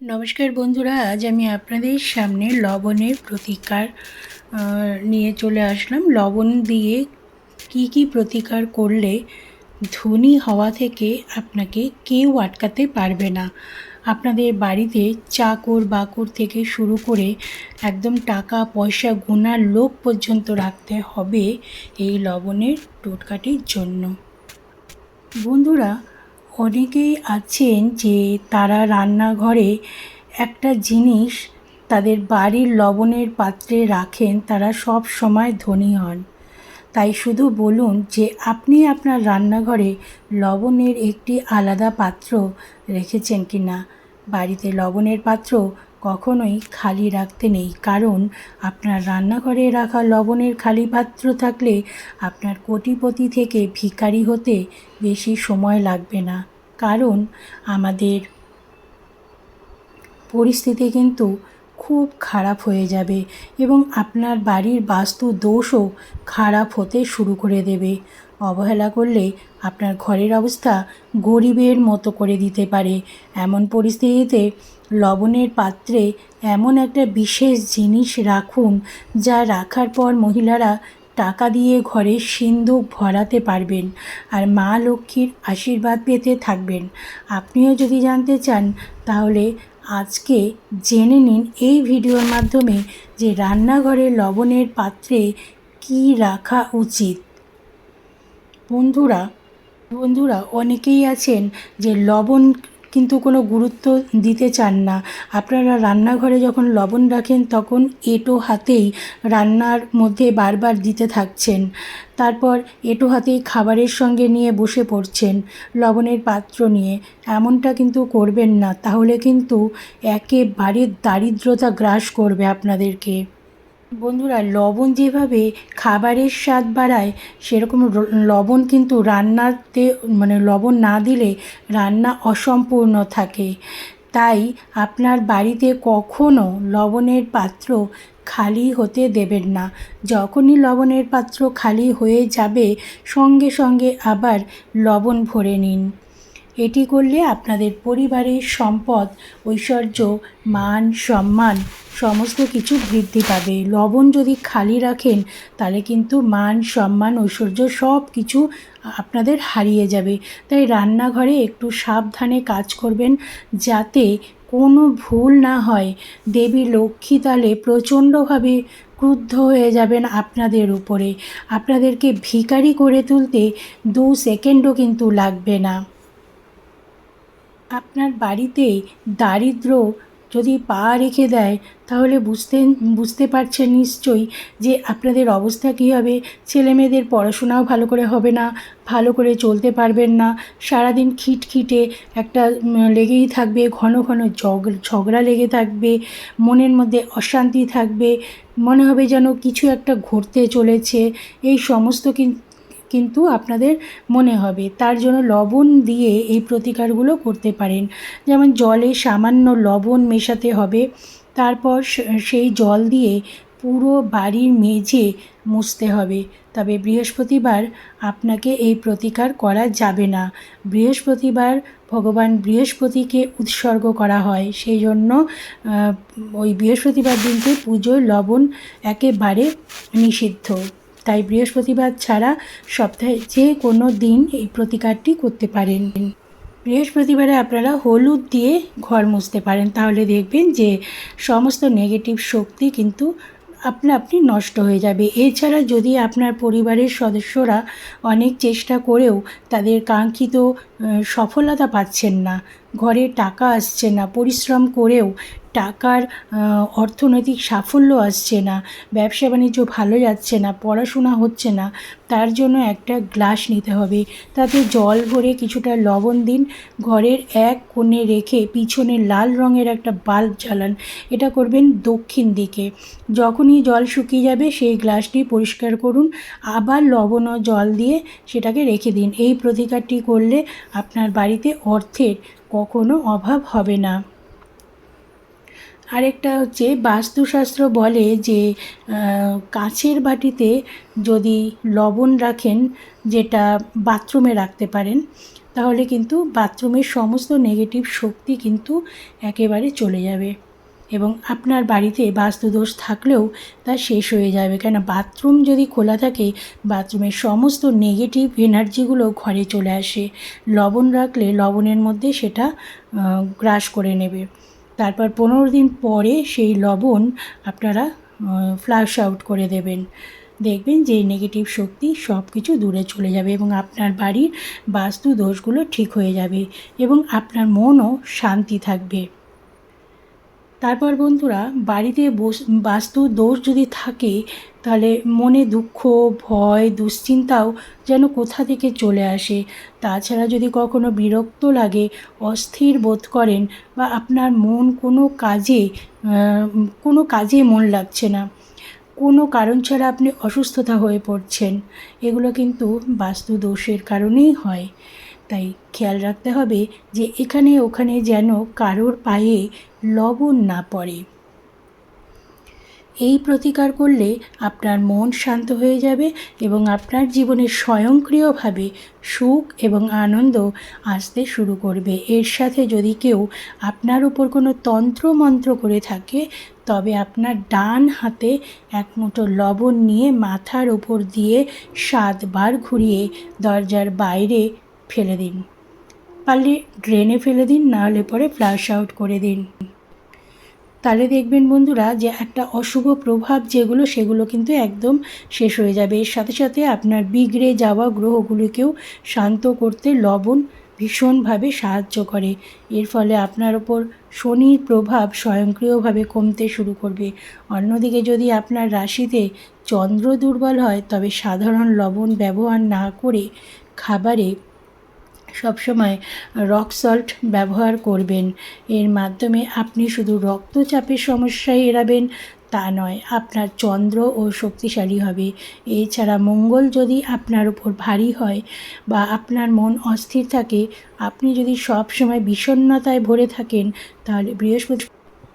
নমস্কার বন্ধুরা, আজ আমি আপনাদের সামনে লবণের প্রতিকার নিয়ে চলে আসলাম। লবণ দিয়ে কি কি প্রতিকার করলে ধনী হওয়া থেকে আপনাকে কেউ আটকাতে পারবে না। আপনাদের বাড়িতে চাকর বাকর থেকে শুরু করে একদম টাকা পয়সা গোনার লোক পর্যন্ত রাখতে হবে এই লবণের টোটকাটির জন্য। বন্ধুরা অনেকেই আছেন যে তারা রান্নাঘরে একটা জিনিস তাদের বাড়ির লবণের পাত্রে রাখেন, তারা সব সময় ধনী হন। তাই শুধু বলুন যে আপনি আপনার রান্নাঘরে লবণের একটি আলাদা পাত্র রেখেছেন কি না বাড়িতে লবণের পাত্র কখনোই খালি রাখতে নেই, কারণ আপনার রান্নাঘরে রাখা লবণের খালি পাত্র থাকলে আপনার কোটিপতি থেকে ভিখারি হতে বেশি সময় লাগবে না। কারণ আমাদের পরিস্থিতি কিন্তু খুব খারাপ হয়ে যাবে এবং আপনার বাড়ির বাস্তু দোষও খারাপ হতে শুরু করে দেবে। অবহেলা করলে আপনার ঘরের অবস্থা গরিবের মতো করে দিতে পারে। এমন পরিস্থিতিতে লবণের পাত্রে এমন একটা বিশেষ জিনিস রাখুন যা রাখার পর মহিলারা টাকা দিয়ে ঘরে সিন্ধুক ভরাতে পারবেন আর মা লক্ষ্মীর আশীর্বাদ পেতে থাকবেন। আপনিও যদি জানতে চান, তাহলে আজকে জেনে নিন এই ভিডিওর মাধ্যমে যে রান্নাঘরে লবণের পাত্রে কি রাখা উচিত। বন্ধুরা বন্ধুরা, অনেকেই আছেন যে লবণ কিন্তু কোনো গুরুত্ব দিতে চান না। আপনারা রান্নাঘরে যখন লবণ রাখেন, তখন এটো হাতেই রান্নার মধ্যে বারবার দিতে থাকছেন। তারপর এঁটো হাতেই খাবারের সঙ্গে নিয়ে বসে পড়ছেন লবণের পাত্র নিয়ে। এমনটা কিন্তু করবেন না, তাহলে কিন্তু একেবারে দারিদ্রতা গ্রাস করবে আপনাদেরকে। বন্ধুরা, লবণ যেভাবে খাবারের স্বাদ বাড়ায়, সেরকম লবণ কিন্তু রান্নাতে মানে লবণ না দিলে রান্না অসম্পূর্ণ থাকে। তাই আপনার বাড়িতে কখনো লবণের পাত্র খালি হতে দেবেন না। যখনই লবণের পাত্র খালি হয়ে যাবে, সঙ্গে সঙ্গে আবার লবণ ভরে নিন। এটি করলে আপনাদের পরিবারের সম্পদ, ঐশ্বর্য, মান, সম্মান সমস্ত কিছু বৃদ্ধি পাবে। লবণ যদি খালি রাখেন, তাহলে কিন্তু মান, সম্মান, ঐশ্বর্য সব কিছু আপনাদের হারিয়ে যাবে। তাই রান্নাঘরে একটু সাবধানে কাজ করবেন যাতে কোনো ভুল না হয়। দেবী লক্ষ্মী তালে প্রচণ্ডভাবে ক্রুদ্ধ হয়ে যাবেন আপনাদের উপরে। আপনাদেরকে ভিখারি করে তুলতে দু সেকেন্ডও কিন্তু লাগবে না। আপনার বাড়িতে দারিদ্র যদি পা রেখে দেয়, তাহলে বুঝতে বুঝতে পারছেন নিশ্চয়ই যে আপনাদের অবস্থা কী হবে। ছেলেমেয়েদের পড়াশোনাও ভালো করে হবে না, ভালো করে চলতে পারবেন না। সারাদিন খিটখিটে একটা লেগেই থাকবে, ঘন ঘন ঝগ- ঝগড়া লেগে থাকবে, মনের মধ্যে অশান্তি থাকবে, মনে হবে যেন কিছু একটা ঘটতে চলেছে। এই সমস্ত কিন্তু আপনাদের মনে হবে। তার জন্য লবণ দিয়ে এই প্রতিকারগুলো করতে পারেন। যেমন জলে সামান্য লবণ মেশাতে হবে। তারপর সেই জল দিয়ে পুরো বাড়ির মেঝে মুছতে হবে। তবে বৃহস্পতিবার আপনাকে এই প্রতিকার করা যাবে না। বৃহস্পতিবার ভগবান বৃহস্পতিকে উৎসর্গ করা হয়। সেই জন্য ওই বৃহস্পতিবার দিনকে পুজোয় লবণ একেবারে নিষিদ্ধ। তাই বৃহস্পতিবার ছাড়া সপ্তাহে যে কোনো দিন এই প্রতিকারটি করতে পারেন। বৃহস্পতিবারে আপনারা হলুদ দিয়ে ঘর মুছতে পারেন। তাহলে দেখবেন যে সমস্ত নেগেটিভ শক্তি কিন্তু আপনা আপনি নষ্ট হয়ে যাবে। এছাড়া যদি আপনার পরিবারের সদস্যরা অনেক চেষ্টা করেও তাদের কাঙ্ক্ষিত সফলতা পাচ্ছেন না, ঘরে টাকা আসছে না, পরিশ্রম করেও টাকার অর্থনৈতিক সাফল্য আসছে না, ব্যবসা বাণিজ্য ভালো যাচ্ছে না, পড়াশোনা হচ্ছে না, তার জন্য একটা গ্লাস নিতে হবে। তাতে জল ভরে কিছুটা লবণ দিন, ঘরের এক কোণে রেখে পিছনে লাল রঙের একটা বাল্ব জ্বালান। এটা করবেন দক্ষিণ দিকে। যখনই জল শুকিয়ে যাবে, সেই গ্লাসটি পরিষ্কার করুন, আবার লবণ ও জল দিয়ে সেটাকে রেখে দিন। এই প্রতিকারটি করলে আপনার বাড়িতে অর্থের কখনো অভাব হবে না। আরেকটা হচ্ছে বাস্তুশাস্ত্র বলে যে কাঁচের বাটিতে যদি লবণ রাখেন, যেটা বাথরুমে রাখতে পারেন, তাহলে কিন্তু বাথরুমের সমস্ত নেগেটিভ শক্তি কিন্তু একেবারে চলে যাবে। এবং আপনার বাড়িতে বাস্তুদোষ থাকলেও তা শেষ হয়ে যাবে। কেন বাথরুম যদি খোলা থাকে, বাথরুমের সমস্ত নেগেটিভ এনার্জিগুলো ঘরে চলে আসে। লবণ রাখলে লবণের মধ্যে সেটা গ্রাস করে নেবে। তারপর পনেরো দিন পরে সেই লবণ আপনারা ফ্লাশ আউট করে দেবেন। দেখবেন যে নেগেটিভ শক্তি সব কিছু দূরে চলে যাবে এবং আপনার বাড়ির বাস্তু দোষগুলো ঠিক হয়ে যাবে এবং আপনার মনও শান্তি থাকবে। তারপর বন্ধুরা, বাড়িতে বস, বাস্তু দোষ যদি থাকে, তাহলে মনে দুঃখ, ভয়, দুশ্চিন্তাও যেন কোথা থেকে চলে আসে। তাছাড়া যদি কখনো বিরক্ত লাগে, অস্থির বোধ করেন বা আপনার মন কোনো কাজে কোনো কাজে মন লাগছে না, কোনো কারণ ছাড়া আপনি অসুস্থতা হয়ে পড়ছেন, এগুলো কিন্তু বাস্তু দোষের কারণেই হয়। তাই খেয়াল রাখতে হবে যে এখানে ওখানে যেন কারোর পায়ে লবণ না পড়ে। এই প্রতিকার করলে আপনার মন শান্ত হয়ে যাবে এবং আপনার জীবনে স্বয়ংক্রিয়ভাবে সুখ এবং আনন্দ আসতে শুরু করবে। এর সাথে যদি কেউ আপনার উপর কোনো তন্ত্রমন্ত্র করে থাকে, তবে আপনার ডান হাতে এক মুঠো লবণ নিয়ে মাথার উপর দিয়ে সাতবার ঘুরিয়ে দরজার বাইরে ফেলে দিন। পারলে ড্রেনে ফেলে দিন নাহলে পরে ফ্লাশ আউট করে দিন। তাহলে দেখবেন বন্ধুরা যে একটা অশুভ প্রভাব যেগুলো, সেগুলো কিন্তু একদম শেষ হয়ে যাবে। এর সাথে সাথে আপনার বিগড়ে যাওয়া গ্রহগুলিকেও শান্ত করতে লবণ ভীষণভাবে সাহায্য করে। এর ফলে আপনার ওপর শনির প্রভাব স্বয়ংক্রিয়ভাবে কমতে শুরু করবে। অন্যদিকে যদি আপনার রাশিতে চন্দ্র দুর্বল হয়, তবে সাধারণ লবণ ব্যবহার না করে খাবারে সবসময় রক সল্ট ব্যবহার করবেন। এর মাধ্যমে আপনি শুধু রক্তচাপের সমস্যায় এড়াবেন তা নয়, আপনার চন্দ্র ও শক্তিশালী হবে। এছাড়া মঙ্গল যদি আপনার উপর ভারী হয় বা আপনার মন অস্থির থাকে, আপনি যদি সব সময় বিষণ্ণতায় ভরে থাকেন, তাহলে বৃহস্পতি,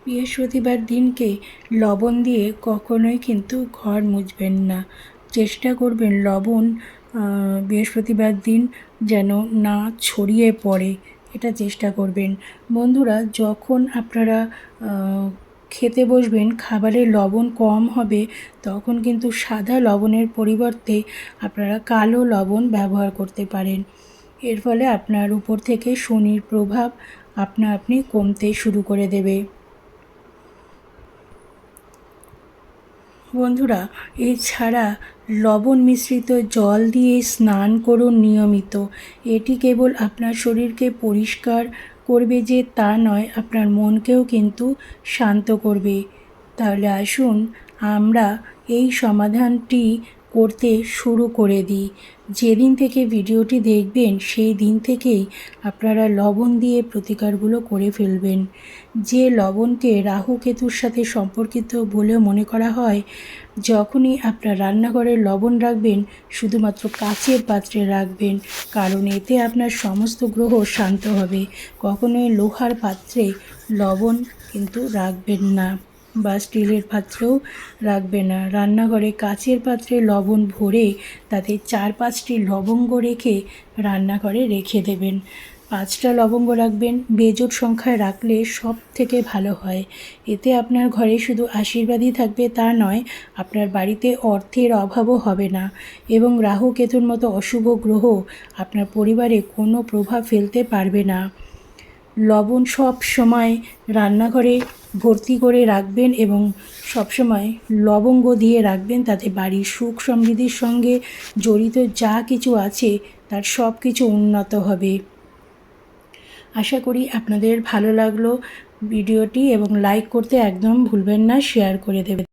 বৃহস্পতিবার দিনকে লবণ দিয়ে কখনোই কিন্তু ঘর মুছবেন না। চেষ্টা করবেন লবণ বৃহস্পতিবার দিন যেন না ছড়িয়ে পড়ে, এটা চেষ্টা করবেন। বন্ধুরা, যখন আপনারা খেতে বসবেন খাবারে লবণ কম হবে, তখন কিন্তু সাদা লবণের পরিবর্তে আপনারা কালো লবণ ব্যবহার করতে পারেন। এর ফলে আপনার উপর থেকে শনির প্রভাব আপনা আপনি কমতে শুরু করে দেবে। বন্ধুরা, এছাড়া লবণ মিশ্রিত জল দিয়ে স্নান করুন নিয়মিত। এটি কেবল আপনার শরীরকে পরিষ্কার করবে যে তা নয়, আপনার মনকেও কিন্তু শান্ত করবে। তাহলে আসুন, আমরা এই সমাধানটি করতে শুরু করে দিই। যেদিন থেকে ভিডিওটি দেখবেন, সেই দিন থেকেই আপনারা লবণ দিয়ে প্রতিকারগুলো করে ফেলবেন। যে লবণকে রাহু কেতুর সাথে সম্পর্কিত বলে মনে করা হয়, যখনই আপনার রান্নাঘরে লবণ রাখবেন, শুধুমাত্র কাচের পাত্রে রাখবেন, কারণ এতে আপনার সমস্ত গ্রহ শান্ত হবে। কখনোই লোহার পাত্রে লবণ কিন্তু রাখবেন না। বা স্টিলের পাত্রেও রাখবে না। রান্নাঘরে কাচের পাত্রে লবণ ভরে তাতে চার পাঁচটি লবঙ্গ রেখে রান্নাঘরে রেখে দেবেন। পাঁচটা লবঙ্গ রাখবেন। বেজোট সংখ্যায় রাখলে সব থেকে ভালো হয়। এতে আপনার ঘরে শুধু আশীর্বাদই থাকবে তা নয়, আপনার বাড়িতে অর্থের অভাবও হবে না এবং রাহু কেতুর মতো অশুভ গ্রহ আপনার পরিবারে কোনো প্রভাব ফেলতে পারবে না। লবণ সব সময় রান্নাঘরে ভর্তি করে রাখবেন এবং সবসময় লবঙ্গ দিয়ে রাখবেন তাতে বাড়ির সুখ সমৃদ্ধির সঙ্গে জড়িত যা কিছু আছে তার সব কিছু উন্নত হবে। আশা করি আপনাদের ভালো লাগল ভিডিওটি এবং লাইক করতে একদম ভুলবেন না শেয়ার করে দেবেন।